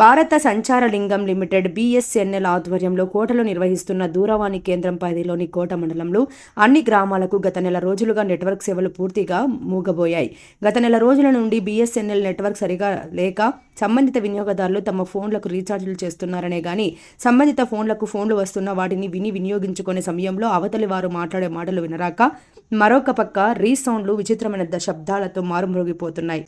భారత సంచార లింగం లిమిటెడ్ బీఎస్ఎన్ఎల్ ఆధ్వర్యంలో కోటలో నిర్వహిస్తున్న దూరవాణి కేంద్రం పరిధిలోని కోట మండలంలో అన్ని గ్రామాలకు గత నెల రోజులుగా నెట్వర్క్ సేవలు పూర్తిగా మూగబోయాయి. గత నెల రోజుల నుండి బీఎస్ఎన్ఎల్ నెట్వర్క్ సరిగా లేక సంబంధిత వినియోగదారులు తమ ఫోన్లకు రీఛార్జీలు చేస్తున్నారనే గాని సంబంధిత ఫోన్లకు ఫోన్లు వస్తున్న వాటిని విని వినియోగించుకునే సమయంలో అవతలి వారు మాట్లాడే మాటలు వినరాక మరొక పక్క రీసౌండ్లు విచిత్రమైన శబ్దాలతో మారుమ్రోగిపోతున్నాయి.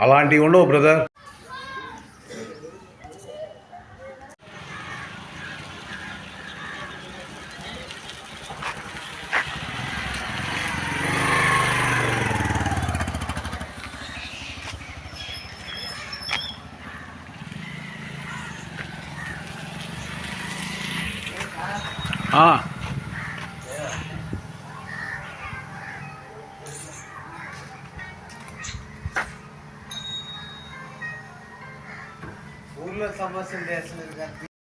అలాంటివి ఉండవు బ్రదర్ ఆ, ఊళ్ళో సమస్యలు చేస్తున్నారు కానీ